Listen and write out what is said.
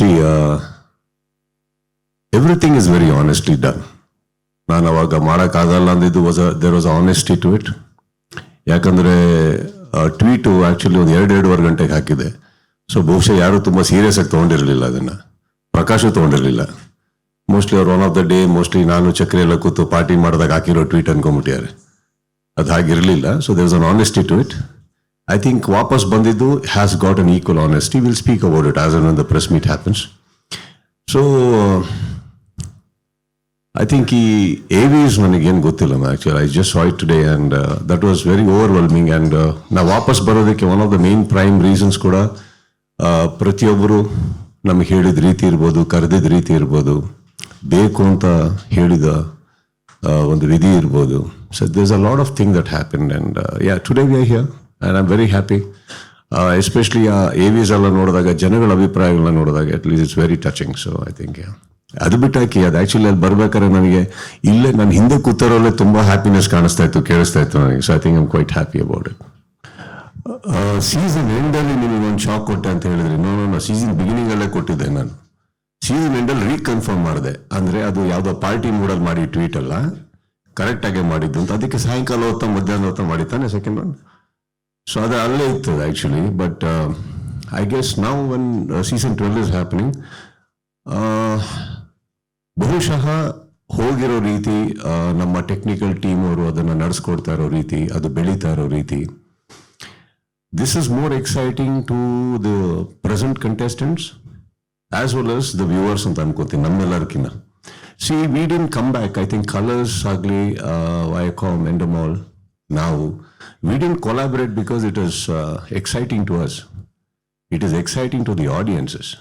See everything is very honestly done ನಾನು ಅವಾಗ ಮಾಡೋಕ್ಕಾಗಲ್ಲ ಅಂದಿದ್ದು was there was honesty to it ಯಾಕಂದರೆ ಟ್ವೀಟು ಆ್ಯಕ್ಚುಲಿ ಒಂದು ಎರಡು, ಎರಡೂವರೆ ಗಂಟೆಗೆ ಹಾಕಿದೆ. ಸೊ ಬಹುಶಃ ಯಾರು ತುಂಬ ಸೀರಿಯಸ್ ಆಗಿ ತೊಗೊಂಡಿರಲಿಲ್ಲ ಅದನ್ನು. ಪ್ರಕಾಶು ತೊಗೊಂಡಿರಲಿಲ್ಲ. ಮೋಸ್ಟ್ಲಿ ಅವ್ರು one of the day mostly ನಾನು ಚಕ್ರಿ ಎಲ್ಲ ಕೂತು ಪಾರ್ಟಿ ಮಾಡಿದಾಗ ಹಾಕಿರೋ ಟ್ವೀಟ್ ಅನ್ಕೊಂಬಿಟ್ಟಿದ್ದಾರೆ ಅದು ಹಾಗಿರಲಿಲ್ಲ. So there was an honesty to it I think ವಾಪಸ್ ಬಂದಿದ್ದು has got an equal honesty will speak about it as in the press meet happens so I think ಈ ಎ ವಿಸ್ ನನಗೇನು ಗೊತ್ತಿಲ್ಲ actually I just say today and that was very overwhelming and ನಾವು ವಾಪಸ್ ಬರೋದಕ್ಕೆ one of the main prime reasons ಕೂಡ ಪ್ರತಿಯೊಬ್ಬರು ನಮಗೆ ಹೇಳಿದ ರೀತಿ ಇರ್ಬೋದು ಕರೆದಿದ್ದ ರೀತಿ ಇರ್ಬೋದು, ಬೇಕು ಅಂತ ಹೇಳಿದ ಒಂದು ವಿಧಿ ಇರ್ಬೋದು. So there's a lot of thing that happen and yeah today we are here and I am very happy especially ಆ ಎ ವಿಸ್ ಎಲ್ಲ ನೋಡಿದಾಗ, ಜನಗಳ ಅಭಿಪ್ರಾಯಗಳನ್ನ ನೋಡಿದಾಗ at least it's very touching so I think ಅದು ಬಿಟ್ಟಾಕಿ, ಅದು ಆ್ಯಕ್ಚುಲಿ ಅಲ್ಲಿ ಬರ್ಬೇಕಾದ್ರೆ ನನಗೆ ಇಲ್ಲೇ ನಾನು ಹಿಂದೆ ಕೂತರೋಲ್ಲೇ ತುಂಬ ಹ್ಯಾಪಿನೆಸ್ ಕಾಣಿಸ್ತಾ ಇತ್ತು, ಕೇಳಿಸ್ತಾ ಇತ್ತು ನನಗೆ. So I think I'm quite happy about it season ಎಂಡಲ್ಲಿ ನಿಮಗೆ ಒಂದು ಶಾಕ್ ಕೊಟ್ಟೆ ಅಂತ ಹೇಳಿದ್ರಿ ನೋ ನಾನು ಸೀಸನ್ ಬಿಗಿನಿಂಗ್ ಅಲ್ಲೇ ಕೊಟ್ಟಿದ್ದೆ ನಾನು. ಸೀಸನ್ ಎಂಡಲ್ಲಿ ರೀಕನ್ಫರ್ಮ್ ಮಾಡಿದೆ. ಅಂದರೆ ಅದು ಯಾವುದೋ ಪಾರ್ಟಿ ಮೂಡಲ್ಲಿ ಮಾಡಿ ಟ್ವೀಟ್ ಅಲ್ಲ ಕರೆಕ್ಟಾಗೆ ಮಾಡಿದ್ದು ಅಂತ. ಅದಕ್ಕೆ ಸಾಯಂಕಾಲ ಹೊತ್ತ ಮಧ್ಯಾಹ್ನ ಹೊತ್ತ ಮಾಡಿದ್ದಾನೆ ಸೆಕೆಂಡ್ ಒನ್ ಸೊ ಅದು ಅಲ್ಲೇ ಇತ್ತು ಆ್ಯಕ್ಚುಲಿ ಬಟ್ ಐ ಗೆಸ್ ನಾವು one season twelve is happening ಬಹುಶಃ ಹೋಗಿರೋ ರೀತಿ ಆ, ನಮ್ಮ ಟೆಕ್ನಿಕಲ್ ಟೀಮ್ ಅವರು ಅದನ್ನು ನಡೆಸ್ಕೊಡ್ತಾ ಇರೋ ರೀತಿ ಅದು ಬೆಳೀತಾ ಇರೋ ರೀತಿ. This is more exciting to the present contestants as well as the viewers ಅಂತ ಅನ್ಕೋತೀನಿ ನಮ್ಮೆಲ್ಲರಿಗಿನ್ನ see we didn't come back I think Colors ಆಗಲಿ Viacom Endemol Now, we didn't collaborate because it was uh, exciting to us. It is exciting to the audiences.